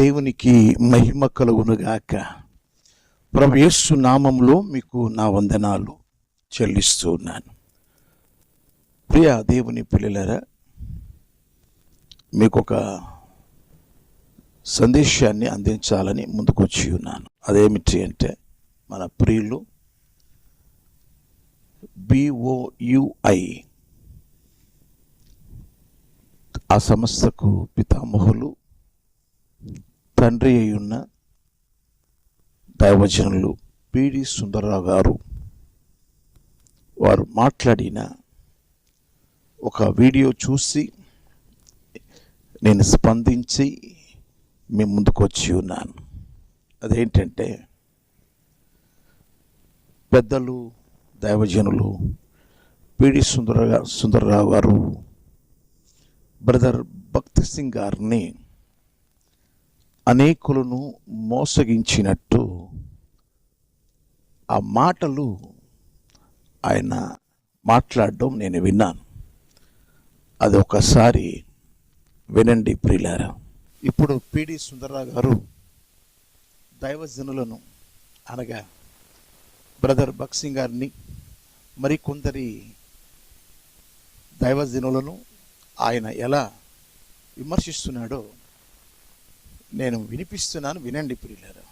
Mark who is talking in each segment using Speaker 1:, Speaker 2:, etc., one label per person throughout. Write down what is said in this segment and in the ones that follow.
Speaker 1: దేవునికి మహిమ కలుగునుగాక. ప్రభు నామంలో మీకు నా వందనాలు చెల్లిస్తూ ఉన్నాను. ప్రియ దేవుని పిల్లలరా మీకు ఒక సందేశాన్ని అందించాలని ముందుకొచ్చి ఉన్నాను. అదేమిటి అంటే మన ప్రియులు బిఓయుఐ ఆ సంస్థకు పితామహులు తండ్రి అయి ఉన్న దైవజనులు పిడి సుందరరావు గారు వారు మాట్లాడిన ఒక వీడియో చూసి నేను స్పందించి మీ ముందుకు వచ్చి ఉన్నాను. అదేంటంటే పెద్దలు దైవజనులు పిడి సుందర సుందరరావు గారు బ్రదర్ భక్తి సింగ్ గారిని అనేకులను మోసగించినట్టు ఆ మాటలు ఆయన మాట్లాడడం నేను విన్నాను. అది ఒకసారి వినండి ప్రియులారా. ఇప్పుడు పిడి సుందరరావు గారు దైవజనులను అనగా బ్రదర్ భక్సింగ్ గారిని మరికొందరి దైవజనులను ఆయన ఎలా విమర్శిస్తున్నాడో నేను వినిపిస్తున్నాను వినండి ప్రియులారా.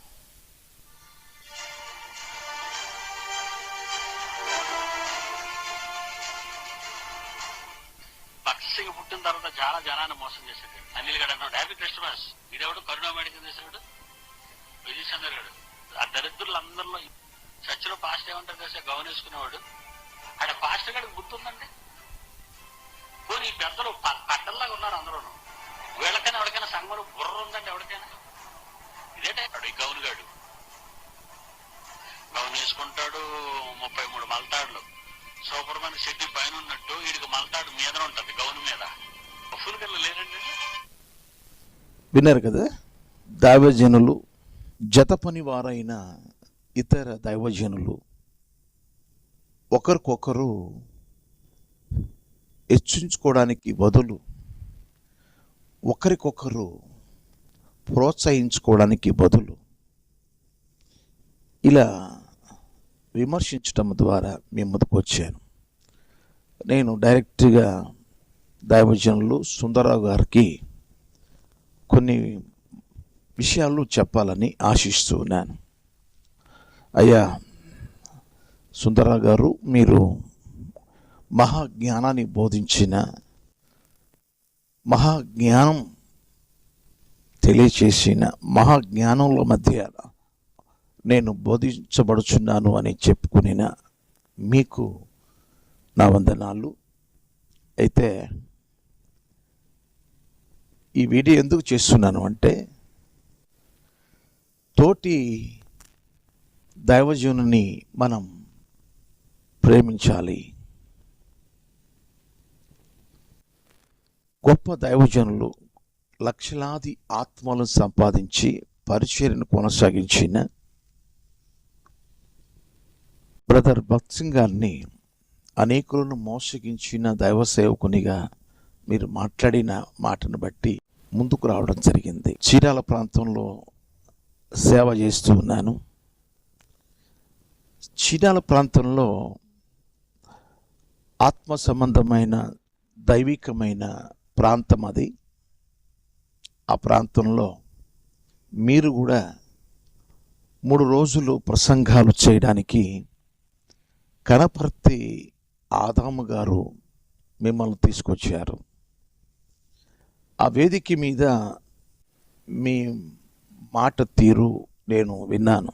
Speaker 2: పక్షిగా పుట్టిన తర్వాత చాలా జనాన్ని మోసం చేశాడు. అనిల్ గడ్ అన్నాడు హ్యాపీ క్రిస్టమస్ వీడెవడు? కరుణా మెడికల్ చేశాడు విజయ్ చంద్ర గారు. ఆ దరిద్రులందరిలో చర్చిలో పాస్ట్ ఏమంటారు కదా గౌరవేసుకునేవాడు ఆడ పాస్ట్ గడికి గుర్తుందండి? పోనీ పెద్దలు పట్టల్లాగా ఉన్నారు అందరూ వీళ్ళకైనా ఎవరికైనా సంఘంలో బుర్ర ఉందండి ఎవరికైనా? ఇదేటే ఈ గౌన్ గాడు. గౌన్ వేసుకుంటాడు ముప్పై మూడు మలతాడులు. సూపర్ మ్యాన్ షెడ్డి పైన ఉన్నట్టు వీడికి మలతాడు మీద ఉంటది గౌన్ మీద. ఫుల్ గల్లు లేరండి.
Speaker 1: విన్నారు కదా? దైవజనులు జత పని వారైన ఇతర దైవజనులు ఒకరికొకరు హెచ్చించుకోవడానికి బదులు ఒకరికొకరు ప్రోత్సహించుకోవడానికి బదులు ఇలా విమర్శించటం ద్వారా మీ ముందుకు వచ్చాను. నేను డైరెక్ట్గా దైవజనులు సుందరరావు గారికి కొన్ని విషయాలు చెప్పాలని ఆశిస్తూ ఉన్నాను. అయ్యా సుందరరావు గారు మీరు మహాజ్ఞానాన్ని బోధించిన మహాజ్ఞానం తెలియచేసిన మహాజ్ఞానంలో మధ్య నేను బోధించబడుచున్నాను అని చెప్పుకునిన మీకు నా వందనాలు. అయితే ఈ వీడియో ఎందుకు చేస్తున్నాను అంటే తోటి దైవజనుని మనం ప్రేమించాలి. గొప్ప దైవజనులు లక్షలాది ఆత్మలను సంపాదించి పరిచర్యను కొనసాగించిన బ్రదర్ భక్త్ సింగ్ గారిని అనేకులను మోసగించిన దైవ సేవకునిగా మీరు మాట్లాడిన మాటను బట్టి ముందుకు రావడం జరిగింది. చీరాల ప్రాంతంలో సేవ చేస్తూ ఉన్నాను. చీరాల ప్రాంతంలో ఆత్మ సంబంధమైన దైవికమైన ప్రాంతం అది. ఆ ప్రాంతంలో మీరు కూడా మూడు రోజులు ప్రసంగాలు చేయడానికి కనపర్తి ఆదాము గారు మిమ్మల్ని తీసుకొచ్చారు. ఆ వేదిక మీద మీ మాట తీరు నేను విన్నాను.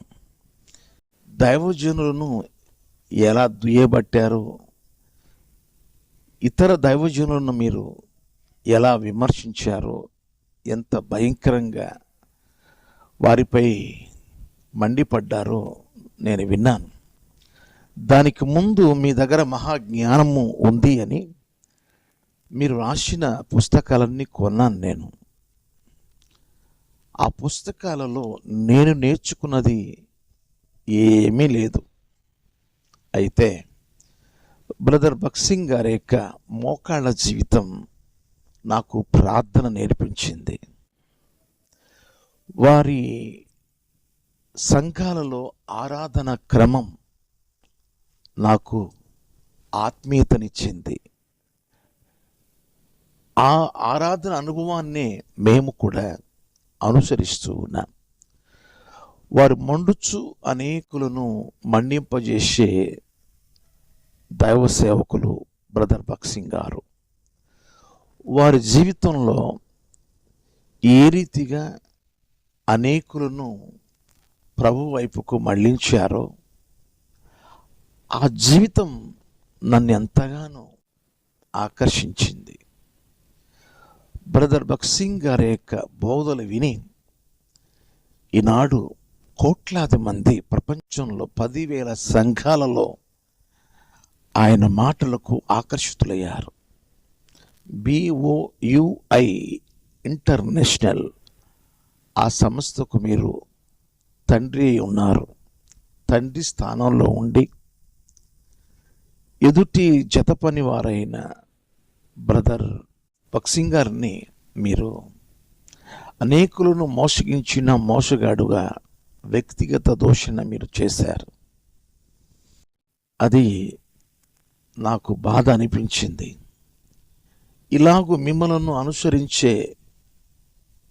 Speaker 1: దైవజనులను ఎలా దుయ్యబట్టారు? ఇతర దైవజనులను మీరు ఎలా విమర్శించారో ఎంత భయంకరంగా వారిపై మండిపడ్డారో నేను విన్నాను. దానికి ముందు మీ దగ్గర మహాజ్ఞానము ఉంది అని మీరు రాసిన పుస్తకాలన్నీ కొన్నాను నేను. ఆ పుస్తకాలలో నేను నేర్చుకున్నది ఏమీ లేదు. అయితే బ్రదర్ భక్సింగ్ గారి యొక్క మోకాళ్ళ జీవితం నాకు ప్రార్థన నేర్పించింది. వారి సంఘాలలో ఆరాధన క్రమం నాకు ఆత్మీయతనిచ్చింది. ఆ ఆరాధన అనుభవాన్నే మేము కూడా అనుసరిస్తూ ఉన్నాం. వారు మండుచు అనేకులను మండింపజేసే దైవ సేవకులు బ్రదర్ బక్సింగ్ గారు. వారి జీవితంలో ఏ రీతిగా అనేకులను ప్రభు వైపుకు మళ్ళించారో ఆ జీవితం నన్ను ఎంతగానో ఆకర్షించింది. బ్రదర్ బక్సింగ్ గారి యొక్క బోధలు విని ఈనాడు కోట్లాది మంది ప్రపంచంలో పదివేల సంఘాలలో ఆయన మాటలకు ఆకర్షితులయ్యారు. BOUI international. ఆ సంస్థకు మీరు తండ్రి ఉన్నారు. తండ్రి స్థానంలో ఉండి ఎదుటి జత పనివారైన బ్రదర్ బక్సింగ్ గారిని మీరు అనేకులను మోసగించిన మోసగాడుగా వ్యక్తిగత దోషణ మీరు చేశారు. అది నాకు బాధ అనిపించింది. ఇలాగూ మిమ్మలను అనుసరించే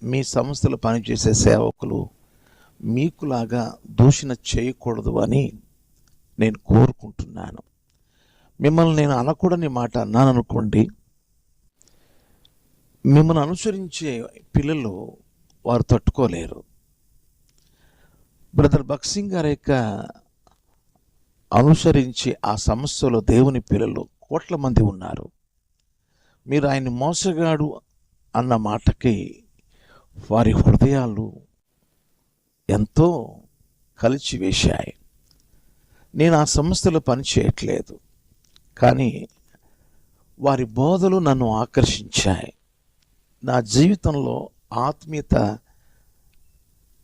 Speaker 1: మీ సంస్థలు పనిచేసే సేవకులు మీకులాగా దూషణ చేయకూడదు అని నేను కోరుకుంటున్నాను. మిమ్మల్ని నేను అనకూడని మాట అన్నాను అనుకోండి మిమ్మల్ని అనుసరించే పిల్లలు వారు తట్టుకోలేరు. బ్రదర్ బక్సింగ్ గారి యొక్క అనుసరించి ఆ సమస్యలో దేవుని పిల్లలు కోట్ల మంది ఉన్నారు. మీరు ఆయన మోసగాడు అన్న మాటకి వారి హృదయాలు ఎంతో కలిచివేశాయి నేను ఆ సంస్థలో పనిచేయట్లేదు కానీ వారి బోధలు నన్ను ఆకర్షించాయి. నా జీవితంలో ఆత్మీయత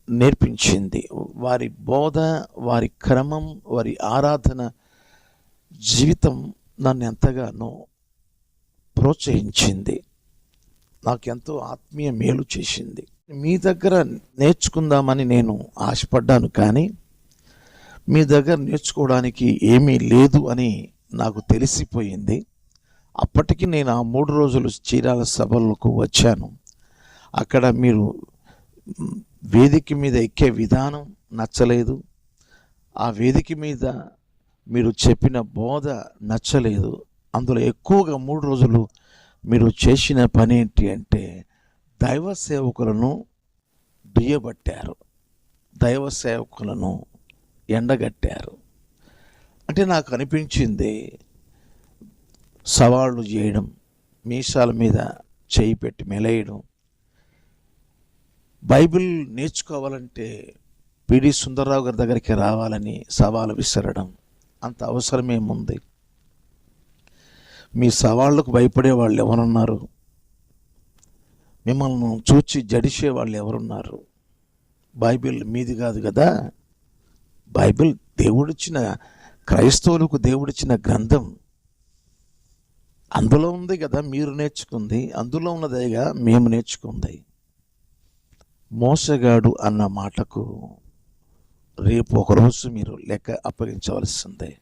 Speaker 1: నేర్పించింది. వారి బోధ వారి క్రమం వారి ఆరాధన జీవితం నన్ను ఎంతగానో ప్రోత్సహించింది. నాకు ఎంతో ఆత్మీయ మేలు చేసింది. మీ దగ్గర నేర్చుకుందామని నేను ఆశపడ్డాను కానీ మీ దగ్గర నేర్చుకోవడానికి ఏమీ లేదు అని నాకు తెలిసిపోయింది. అప్పటికి నేను ఆ మూడు రోజులు చీరాల సభలకు వచ్చాను. అక్కడ మీరు వేదిక మీద ఎక్కే విధానం నచ్చలేదు. ఆ వేదిక మీద మీరు చెప్పిన బోధ నచ్చలేదు. అందులో ఎక్కువగా మూడు రోజులు మీరు చేసిన పని ఏంటి అంటే దైవ సేవకులను దుయ్యబట్టారు. దైవ సేవకులను ఎండగట్టారు. అంటే నాకు అనిపించింది సవాళ్ళు చేయడం మీసాల మీద చేయి పెట్టి మెలేయడం. బైబిల్ నేర్చుకోవాలంటే పిడి సుందరరావు గారి దగ్గరికి రావాలని సవాలు విసరడం అంత అవసరమేముంది? మీ సవాళ్ళకు భయపడే వాళ్ళు ఎవరున్నారు? మిమ్మల్ని చూచి జడిసే వాళ్ళు ఎవరున్నారు? బైబిల్ మీది కాదు కదా? బైబిల్ దేవుడిచ్చిన క్రైస్తవులకు దేవుడిచ్చిన గ్రంథం. అందులో ఉంది కదా మీరు నేర్చుకుంది. అందులో ఉన్నదేగా మేము నేర్చుకుంది. మోసగాడు అన్న మాటకు రేపు ఒకరోజు మీరు లెక్క అప్పగించవలసిందే.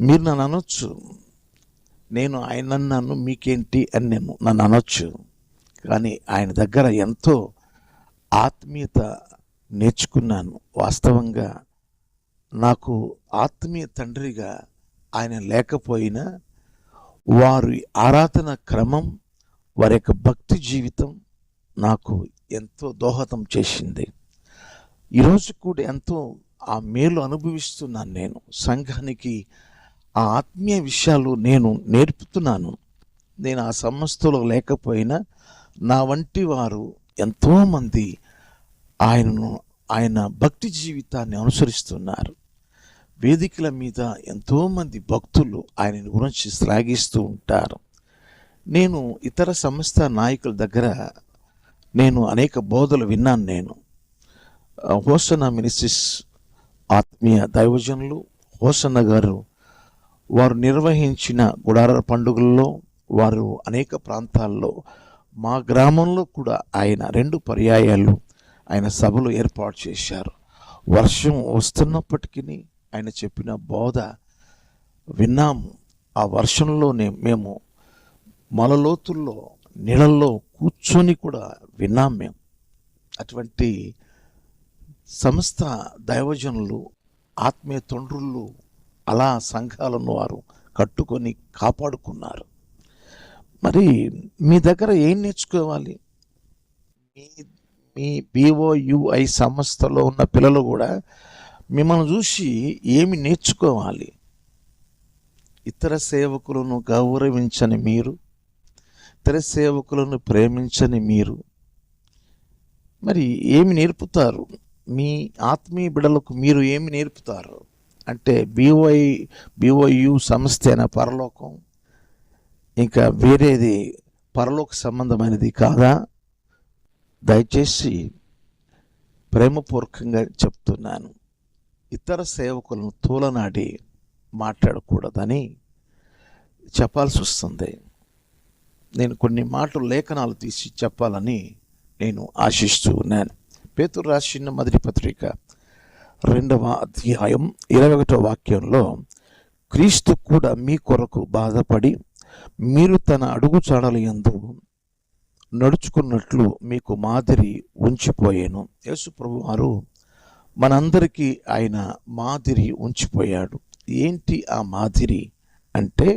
Speaker 1: మీరు నన్ను అనొచ్చు. నేను ఆయన అన్నాను మీకేంటి అని నేను నన్ను అనొచ్చు. కానీ ఆయన దగ్గర ఎంతో ఆత్మీయత నేర్చుకున్నాను. వాస్తవంగా నాకు ఆత్మీయ తండ్రిగా ఆయన లేకపోయినా వారి ఆరాధన క్రమం వారి యొక్క భక్తి జీవితం నాకు ఎంతో దోహదం చేసింది. ఈరోజు కూడా ఎంతో ఆ మేలు అనుభవిస్తున్నాను నేను. సంఘానికి ఆ ఆత్మీయ విషయాలు నేను నేర్పుతున్నాను. నేను ఆ సంస్థలో లేకపోయినా నా వంటి వారు ఎంతోమంది ఆయనను ఆయన భక్తి జీవితాన్ని అనుసరిస్తున్నారు. వేదికల మీద ఎంతోమంది భక్తులు ఆయన గురించి శ్లాఘిస్తూ ఉంటారు. నేను ఇతర సంస్థ నాయకుల దగ్గర నేను అనేక బోధలు విన్నాను నేను. హోసన హోసన్న మినిస్ట్రీస్ ఆత్మీయ దైవజనులు హోసన్న గారు వారు నిర్వహించిన గుడార పండుగల్లో వారు అనేక ప్రాంతాల్లో మా గ్రామంలో కూడా ఆయన రెండు పర్యాయాలు ఆయన సభలు ఏర్పాటు చేశారు. వర్షం వస్తున్నప్పటికీ ఆయన చెప్పిన బోధ విన్నాము. ఆ వర్షంలోనే మేము మలలోతుల్లో నీళ్ళల్లో కూర్చొని కూడా విన్నాం మేము. అటువంటి సంస్థ దైవజనులు ఆత్మీయ తండ్రులు అలా సంఘాలను వారు కట్టుకొని కాపాడుకున్నారు. మరి మీ దగ్గర ఏం నేర్చుకోవాలి? మీ మీ బీఓయుఐ సంస్థలో ఉన్న పిల్లలు కూడా మిమ్మల్ని చూసి ఏమి నేర్చుకోవాలి? ఇతర సేవకులను గౌరవించని మీరు ఇతర సేవకులను ప్రేమించని మీరు మరి ఏమి నేర్పుతారు? మీ ఆత్మీయ బిడలకు మీరు ఏమి నేర్పుతారు? అంటే బీఓఐ బీఓయు సంస్థ అయిన పరలోకం. ఇంకా వేరేది పరలోక సంబంధమైనది కాదా? దయచేసి ప్రేమపూర్వకంగా చెప్తున్నాను. ఇతర సేవకులను తూలనాడి మాట్లాడకూడదని చెప్పాల్సి వస్తుంది. నేను కొన్ని మాటలు లేఖనాలు తీసి చెప్పాలని నేను ఆశిస్తూ ఉన్నాను. పేతురు రాసిన మొదటి పత్రిక రెండవ అధ్యాయం ఇరవై ఒకటో వాక్యంలో క్రీస్తు కూడా మీ కొరకు బాధపడి మీరు తన అడుగు చాడల ఎందు నడుచుకున్నట్లు మీకు మాదిరి ఉంచిపోయాను. యేసు ప్రభు వారు మనందరికీ ఆయన మాదిరి ఉంచిపోయాడు. ఏంటి ఆ మాదిరి అంటే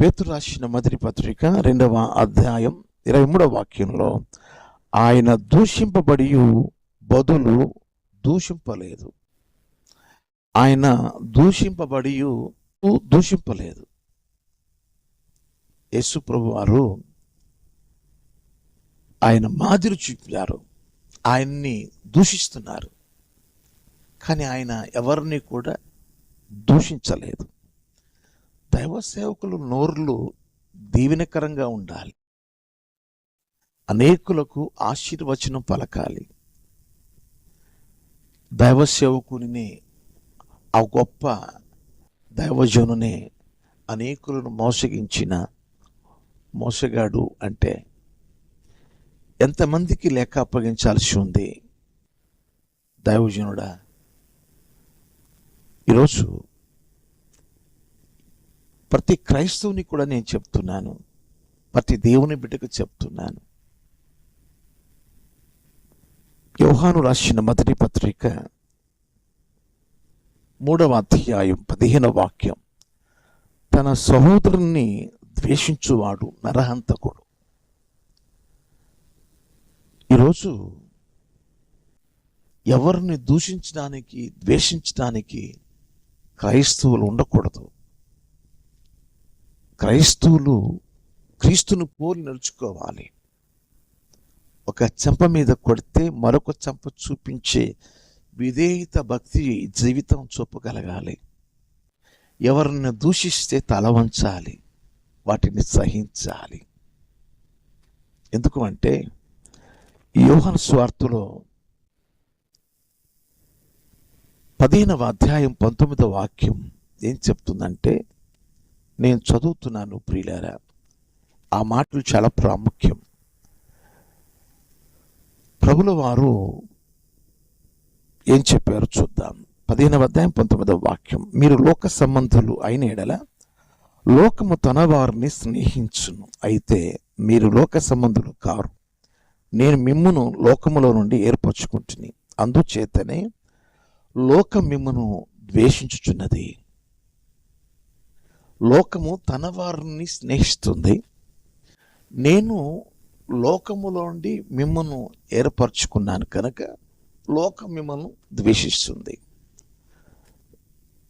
Speaker 1: పేతు రాసిన మొదటి పత్రిక రెండవ అధ్యాయం ఇరవై మూడవ వాక్యంలో ఆయన దూషింపబడి బదులు దూషింపలేదు. ఆయన దూషింపబడి దూషింపలేదు. యేసు ప్రభు వారు ఆయన మాదిరి చూపారు ఆయన్ని దూషిస్తున్నారు. కానీ ఆయన ఎవరిని కూడా దూషించలేదు. దైవ సేవకులు నోర్లు దీవెనకరంగా ఉండాలి. అనేకులకు ఆశీర్వచనం పలకాలి. దైవ సేవకుని ఆ గొప్ప దైవజనునే అనేకులను మోసగించిన మోసగాడు అంటే ఎంతమందికి లెక్క అప్పగించాల్సి ఉంది? దైవజనుడా ఈరోజు ప్రతి క్రైస్తవుని కూడా నేను చెప్తున్నాను ప్రతి దేవుని బిడ్డకు చెప్తున్నాను. యోహాను రాసిన మొదటి పత్రిక మూడవ అధ్యాయం పదిహేన వాక్యం. తన సహోదరుణ్ణి ద్వేషించువాడు నరహంతకుడు. ఈరోజు ఎవరిని దూషించడానికి ద్వేషించడానికి క్రైస్తవులు ఉండకూడదు. క్రైస్తవులు క్రీస్తును పోలి నడుచుకోవాలి. ఒక చెంప మీద కొడితే మరొక చెంప చూపించే విధేయత భక్తి జీవితం చూపగలగాలి. ఎవరిని దూషిస్తే తల వంచాలి వాటిని సహించాలి. ఎందుకు అంటే యోహన్ స్వార్థలో పదిహేనవ అధ్యాయం పంతొమ్మిదవ వాక్యం ఏం చెప్తుందంటే నేను చదువుతున్నాను ప్రియులారా ఆ మాటలు చాలా ప్రాముఖ్యం. ప్రభుల వారు ఏం చెప్పారు చూద్దాం. పదిహేనవ అధ్యాయం పంతొమ్మిదవ వాక్యం. మీరు లోక సంబంధులు అయిన ఎడల లోకము తన వారిని స్నేహించును. అయితే మీరు లోక సంబంధులు కారు. నేను మిమ్మును లోకములో నుండి ఏర్పరచుకుంటుని. అందుచేతనే లోకం మిమ్మును ద్వేషించుచున్నది. లోకము తన వారిని స్నేహిస్తుంది. నేను లోకములో మిమ్మను ఏర్పరచుకున్నాను కనుక లోకం మిమ్మల్ని ద్వేషిస్తుంది.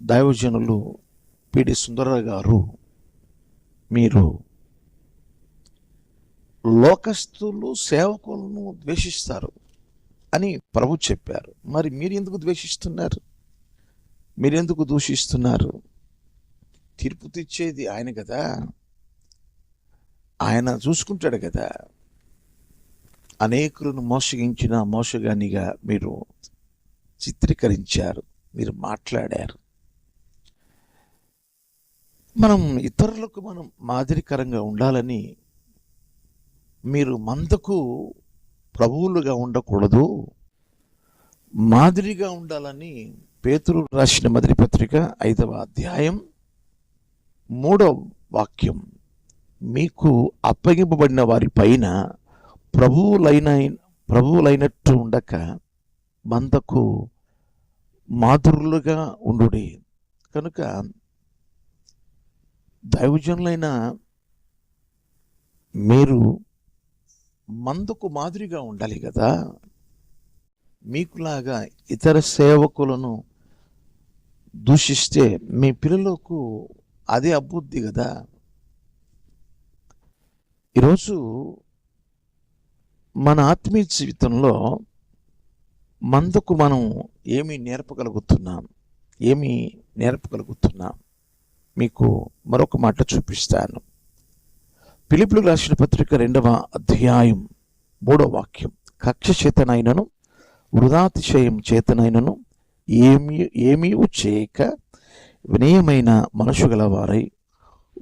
Speaker 1: దైవజనులు పిడి సుందర గారు మీరు లోకస్తులు సేవకులను ద్వేషిస్తారు అని ప్రభు చెప్పారు. మరి మీరు ఎందుకు ద్వేషిస్తున్నారు? మీరెందుకు దూషిస్తున్నారు? తీర్పు తెచ్చేది ఆయన కదా. ఆయన చూసుకుంటాడు కదా. అనేకులను మోసగించిన మోసగానిగా మీరు చిత్రీకరించారు మీరు మాట్లాడారు. మనం ఇతరులకు మనం మాదిరికరంగా ఉండాలని మీరు మందకు ప్రభువులుగా ఉండకూడదు మాదిరిగా ఉండాలని పేతురు రాసిన మొదటి పత్రిక ఐదవ అధ్యాయం మూడవ వాక్యం మీకు అప్పగింపబడిన వారి పైన ప్రభువులైన ప్రభువులైనట్టు ఉండక మందకు మాధురులుగా ఉండు కనుక దైవజనులైన మీరు మందుకు మాదిరిగా ఉండాలి కదా. మీకులాగా ఇతర సేవకులను దూషిస్తే మీ పిల్లలకు అదే అబుద్ధి కదా. ఈరోజు మన ఆత్మీయ జీవితంలో మందుకు మనం ఏమి నేర్పగలుగుతున్నాం? ఏమి నేర్పగలుగుతున్నాం? మీకు మరొక మాట చూపిస్తాను. పిలుపులు రాసిన పత్రిక రెండవ అధ్యాయం మూడో వాక్యం. కక్ష చేతనైనను వృధాతిశయం చేతనైనను ఏమీ ఏమీ చేయక వినయమైన మనసు గలవారై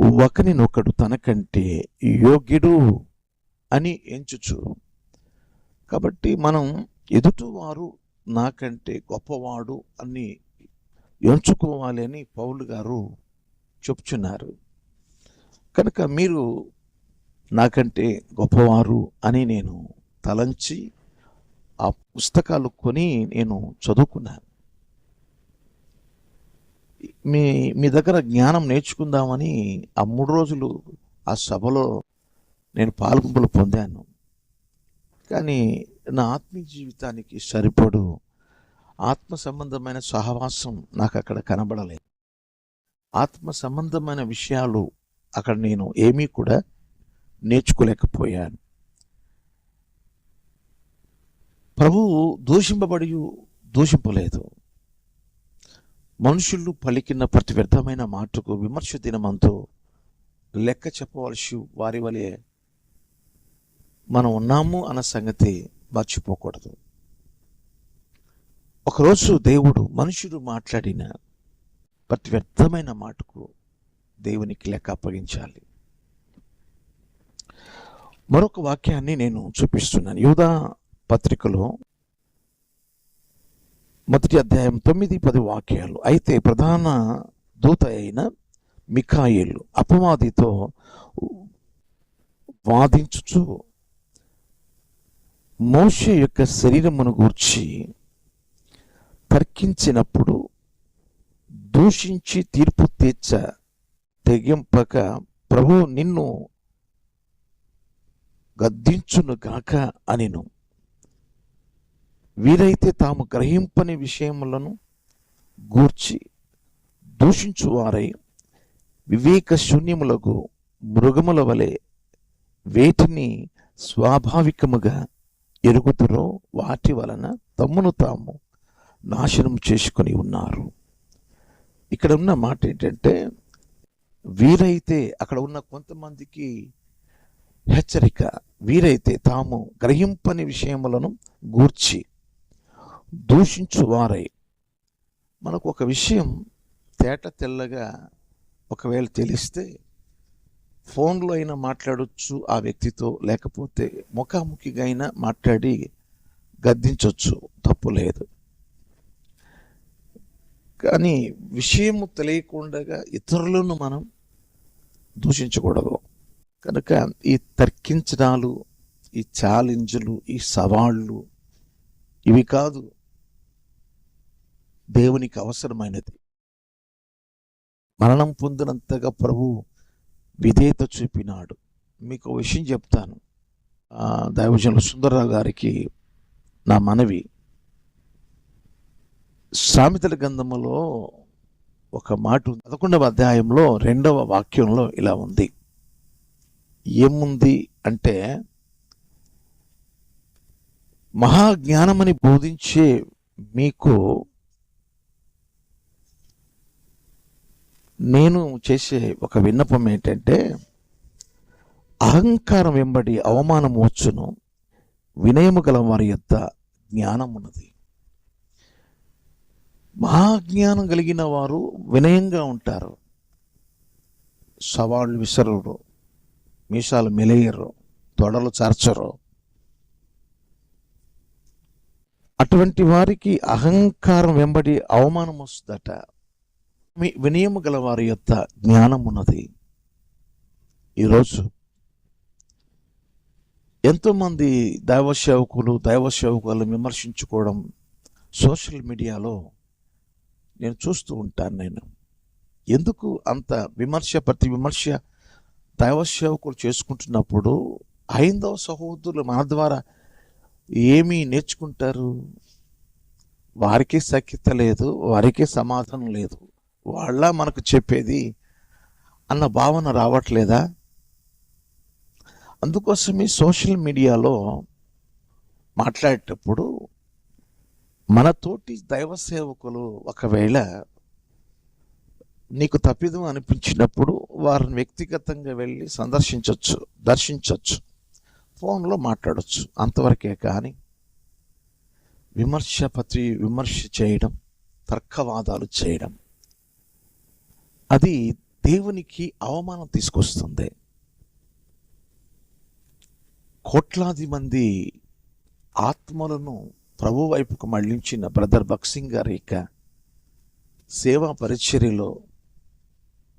Speaker 1: ఒకనినొకడు తనకంటే యోగ్యుడు అని ఎంచుచు. కాబట్టి మనం ఎదుటివారు నాకంటే గొప్పవాడు అని ఎంచుకోవాలి అని పౌలు గారు చెప్తున్నారు. కనుక మీరు నాకంటే గొప్పవారు అని నేను తలంచి ఆ పుస్తకాలు కొని నేను చదువుకున్నాను. మీ మీ దగ్గర జ్ఞానం నేర్చుకుందామని ఆ మూడు రోజులు ఆ సభలో నేను పాల్గొంపులు పొందాను. కానీ నా ఆత్మీయ జీవితానికి సరిపడు ఆత్మ సంబంధమైన సహవాసం నాకు అక్కడ కనబడలేదు. ఆత్మ సంబంధమైన విషయాలు అక్కడ నేను ఏమీ కూడా నేర్చుకోలేకపోయాను. ప్రభువు దూషింపబడి దూషింపలేదు. మనుషులు పలికిన ప్రతి వ్యర్థమైన మాటకు విమర్శ దినమంతో లెక్క చెప్పవలసి వారి వలె మనం ఉన్నాము అన్న సంగతి మర్చిపోకూడదు. ఒకరోజు దేవుడు మనుషుడు మాట్లాడిన ప్రతి వ్యర్థమైన మాటకు దేవునికి లెక్క అప్పగించాలి. మరొక వాక్యాన్ని నేను చూపిస్తున్నాను. యూదా పత్రికలో మొదటి అధ్యాయం తొమ్మిది పది వాక్యాలు. అయితే ప్రధాన దూత అయిన మిఖాయిలు అపవాదితో వాదించుచు మోష యొక్క శరీరమును గూర్చి తర్కించినప్పుడు దూషించి తీర్పు తీర్చ తెగింపక ప్రభు నిన్ను గద్దించును గాక అనిను. వీరైతే తాము గ్రహింపని విషయములను గూర్చి దూషించువారై వివేక శూన్యములకు మృగముల వలె వేటిని స్వాభావికముగా ఎరుగుతురో వాటి వలన తమ్మును తాము నాశనం చేసుకొని ఉన్నారు. ఇక్కడ ఉన్న మాట ఏంటంటే వీరైతే అక్కడ ఉన్న కొంతమందికి హెచ్చరిక వీరైతే తాము గ్రహింపని విషయములను గూర్చి దూషించు వారై. మనకు ఒక విషయం తేట తెల్లగా ఒకవేళ తెలిస్తే ఫోన్లో అయినా మాట్లాడవచ్చు ఆ వ్యక్తితో లేకపోతే ముఖాముఖిగా అయినా మాట్లాడి గద్దించవచ్చు తప్పు లేదు. కానీ విషయము తెలియకుండా ఇతరులను మనం దూషించకూడదు. కనుక ఈ తర్కించడాలు ఈ ఛాలెంజ్లు ఈ సవాళ్ళు ఇవి కాదు దేవునికి అవసరమైనది. మరణం పొందినంతగా ప్రభువు విధేయత చూపినాడు. మీకు విషయం చెప్తాను. ఆ, దైవజనులు సుందరరావు గారికి నా మనవి. సామెతల గంధములో ఒక మాట పదకొండవ అధ్యాయంలో రెండవ వాక్యంలో ఇలా ఉంది. ఏముంది అంటే మహాజ్ఞానమని బోధించే మీకు నేను చేసే ఒక విన్నపం ఏంటంటే అహంకారం వెంబడి అవమానం వచ్చును వినయము గల వారి యొక్క జ్ఞానం ఉన్నది మహాజ్ఞానం కలిగిన వారు వినయంగా ఉంటారు. సవాళ్ళు విసరరు మీసాలు మెలేయరు తొడలు చార్చరు. అటువంటి వారికి అహంకారం వెంబడి అవమానం వస్తుందట మీ వినయము గల వారి యొక్క జ్ఞానం ఉన్నది ఈరోజు ఎంతోమంది దైవ సేవకులు దైవ సేవకులు విమర్శించుకోవడం సోషల్ మీడియాలో నేను చూస్తూ ఉంటాను నేను. ఎందుకు అంత విమర్శ ప్రతి విమర్శ దైవ సేవకులు చేసుకుంటున్నప్పుడు హైందవ సహోదరులు మన ద్వారా ఏమీ నేర్చుకుంటారు? వారికి సఖ్యత లేదు వారికి సమాధానం లేదు. వాళ్ళ మనకు చెప్పేది అన్న భావన రావట్లేదా? అందుకోసమే సోషల్ మీడియాలో మాట్లాడేటప్పుడు మన తోటి దైవ సేవకులు ఒకవేళ నీకు తప్పిదం అనిపించినప్పుడు వారిని వ్యక్తిగతంగా వెళ్ళి సందర్శించవచ్చు దర్శించవచ్చు ఫోన్లో మాట్లాడవచ్చు అంతవరకే కానీ విమర్శ ప్రతి విమర్శ చేయడం తర్కవాదాలు చేయడం అది దేవునికి అవమానం తీసుకొస్తుంది. కోట్లాది మంది ఆత్మలను ప్రభు వైపుకు మళ్ళించిన బ్రదర్ బక్సింగ్ గారి యొక్క సేవా పరిచర్యలో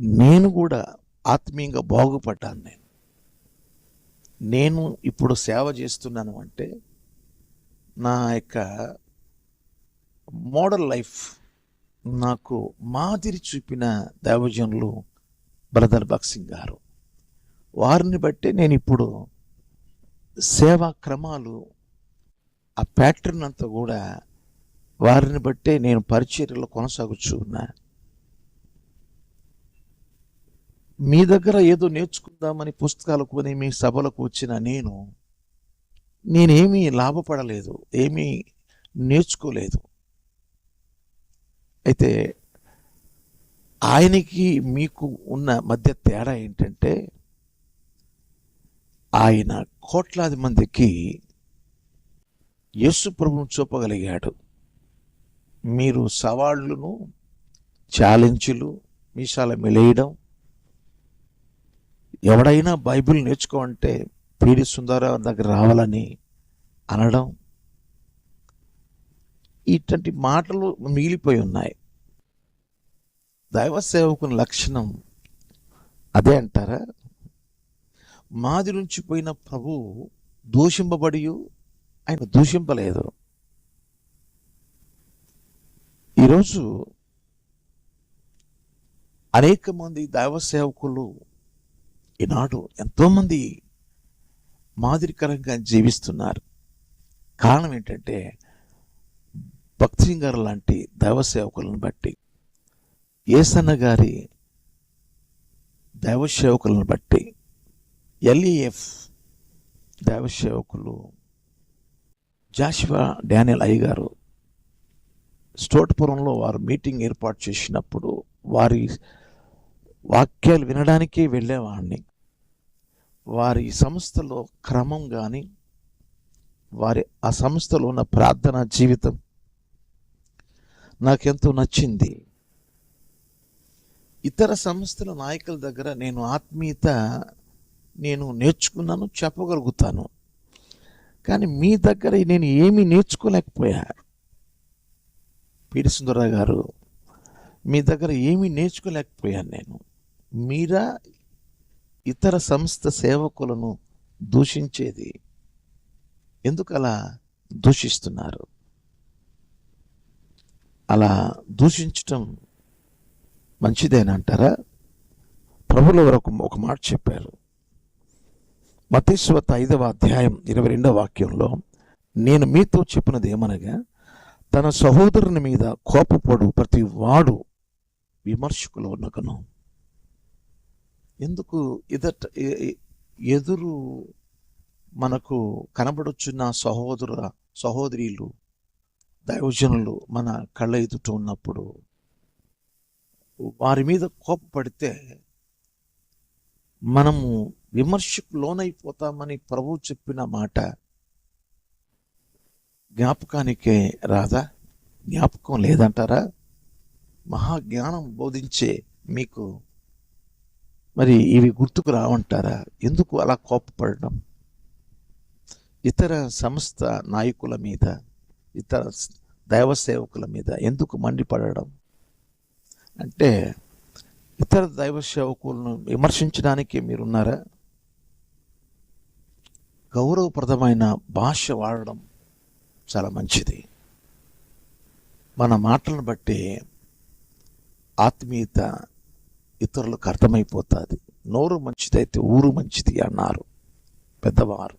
Speaker 1: నేను కూడా ఆత్మీయంగా బాగుపడ్డాను నేను. నేను ఇప్పుడు సేవ చేస్తున్నాను అంటే నా యొక్క మోడల్ లైఫ్ నాకు మాదిరి చూపిన దైవజనులు బ్రదర్ బక్సింగ్ గారు. వారిని బట్టే నేను ఇప్పుడు సేవా క్రమాలు ఆ ప్యాటర్న్ అంతా కూడా వారిని బట్టే నేను పరిచర్యలో కొనసాగుచున్నా మీ దగ్గర ఏదో నేర్చుకుందామని పుస్తకాలు కొని మీ సభలకు వచ్చిన నేను నేనేమీ లాభపడలేదు ఏమీ నేర్చుకోలేదు. అయితే ఆయనకి మీకు ఉన్న మధ్య తేడా ఏంటంటే ఆయన కోట్లాది మందికి యేసు ప్రభువును చూపగలిగాడు. మీరు సవాళ్ళను ఛాలెంజ్లు మీసాల మిలేయడం ఎవడైనా బైబిల్ నేర్చుకో అంటే పీడి సుందరరావు దగ్గర రావాలని అనడం ఇటువంటి మాటలు మిగిలిపోయి ఉన్నాయి. దైవ సేవకుని లక్షణం అదే అంటారా? మాది నుంచి పోయిన ప్రభు దూషింపబడి ఆయన దూషింపలేదు. ఈరోజు అనేక మంది దైవ సేవకులు ఈనాడు ఎంతోమంది మాదిరికరంగా జీవిస్తున్నారు. కారణం ఏంటంటే భక్తి గారు లాంటి దైవ సేవకులను బట్టి ఏసన్న గారి దైవ సేవకులను బట్టి ఎల్ఈఎఫ్ దైవ సేవకులు జాషువా డానియల్ అయ్య గారు స్టోట్పురంలో వారు మీటింగ్ ఏర్పాటు చేసినప్పుడు వారి వాక్యాలు వినడానికే వెళ్ళేవాడిని. వారి సంస్థలో క్రమం కానీ వారి ఆ సంస్థలో ఉన్న ప్రార్థనా జీవితం నాకెంతో నచ్చింది. ఇతర సంస్థల నాయకుల దగ్గర నేను ఆత్మీయత నేను నేర్చుకున్నాను చెప్పగలుగుతాను. కానీ మీ దగ్గర నేను ఏమీ నేర్చుకోలేకపోయా. పీడి సుందరరావు గారు మీ దగ్గర ఏమీ నేర్చుకోలేకపోయాను నేను. మీరా ఇతర సంస్థ సేవకులను దూషించేది ఎందుకలా దూషిస్తున్నారు? దూషించటం మంచిదేనంటారా ప్రభుల వరకు ఒక మాట చెప్పారు. మతేశ్వత ఐదవ అధ్యాయం ఇరవై రెండవ వాక్యంలో నేను మీతో చెప్పినది ఏమనగా తన సహోదరుని మీద కోపపడు ప్రతి వాడు విమర్శకులు నగను ఎందుకు ఎదట ఎదురు మనకు కనబడొచ్చున్న సహోదర సహోదరీలు దైవజనులు మన కళ్ళ ఎదుట ఉన్నప్పుడు వారి మీద కోపపడితే మనము విమర్శకు లోనైపోతామని ప్రభు చెప్పిన మాట జ్ఞాపకానికే రాదా? జ్ఞాపకం లేదంటారా? మహాజ్ఞానం బోధించే మీకు మరి ఇవి గుర్తుకు రావంటారా? ఎందుకు అలా కోపపడడం? ఇతర సంస్థ నాయకుల మీద ఇతర దైవ సేవకుల మీద ఎందుకు మండిపడడం? అంటే ఇతర దైవ సేవకులను విమర్శించడానికి మీరున్నారా? గౌరవప్రదమైన భాష వాడడం చాలా మంచిది. మన మాటలను బట్టి ఆత్మీయత ఇతరులకు అర్థమైపోతుంది. నోరు మంచిదైతే ఊరు మంచిది అన్నారు పెద్దవారు.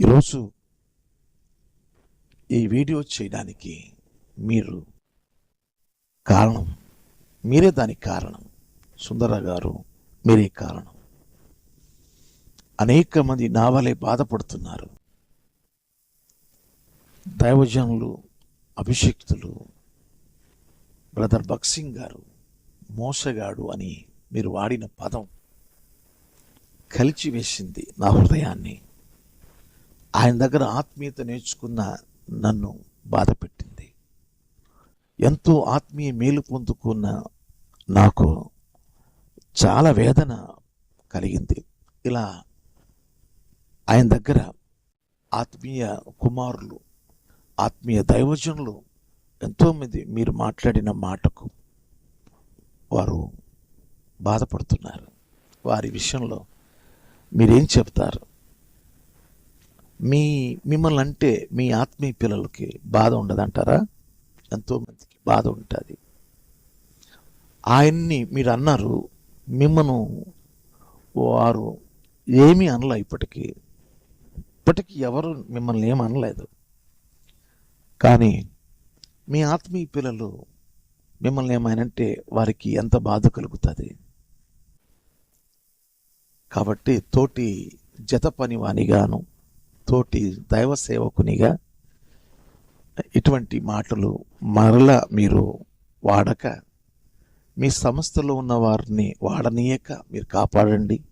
Speaker 1: ఈరోజు ఈ వీడియో చేయడానికి మీరు కారణం. మీరే దానికి కారణం. సుందర గారు మీరే కారణం. అనేక మంది నా వలె బాధపడుతున్నారు. దైవజనులు అభిషక్తులు బ్రదర్ బక్సింగ్ గారు మోసగాడు అని మీరు వాడిన పదం కలిచివేసింది నా హృదయాన్ని. ఆయన దగ్గర ఆత్మీయత నేర్చుకున్న నన్ను బాధ పెట్టింది ఎంతో ఆత్మీయ మేలు పొందుకున్న నాకు చాలా వేదన కలిగింది. ఇలా ఆయన దగ్గర ఆత్మీయ కుమారులు ఆత్మీయ దైవజనులు ఎంతోమంది మీరు మాట్లాడిన మాటకు వారు బాధపడుతున్నారు. వారి విషయంలో మీరేం చెప్తారు? మీ మిమ్మల్ని అంటే మీ ఆత్మీయ పిల్లలకి బాధ ఉండదంటారా? ఎంతోమందికి బాధ ఉంటుంది. ఆయన్ని మీరు అన్నారు మిమ్మను వారు ఏమీ అనలే ఇప్పటికీ. ఇప్పటికీ ఎవరు మిమ్మల్ని ఏమి అనలేదు. కానీ మీ ఆత్మీయ పిల్లలు మిమ్మల్ని ఏమైనంటే వారికి ఎంత బాధ కలుగుతుంది. కాబట్టి తోటి జత పనివానిగాను తోటి దైవ సేవకునిగా ఇటువంటి మాటలు మరలా మీరు వాడక మీ సంస్థలో ఉన్న వారిని వాడనీయక మీరు కాపాడండి.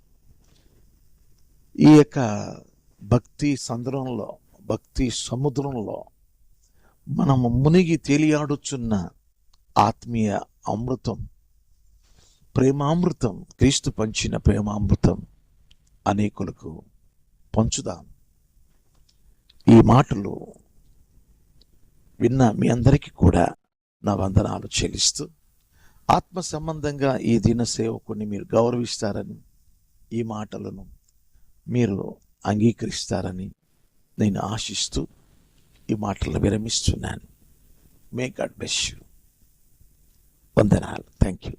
Speaker 1: ఈ యొక్క భక్తి సంద్రంలో భక్తి సముద్రంలో మనము మునిగి తేలియాడుచున్న ఆత్మీయ అమృతం ప్రేమామృతం క్రీస్తు పంచిన ప్రేమామృతం అనేకులకు పంచుదాం. ఈ మాటలు విన్న మీ అందరికీ కూడా నా వందనాలు చెల్లిస్తూ ఆత్మ సంబంధంగా ఈ దిన సేవకుని మీరు గౌరవిస్తారని ఈ మాటలను మీరు అంగీకరిస్తారని నేను ఆశిస్తూ ఈ మాటలను విరమిస్తున్నాను. మే గాడ్ బెస్ యూ వందనాలు. Thank you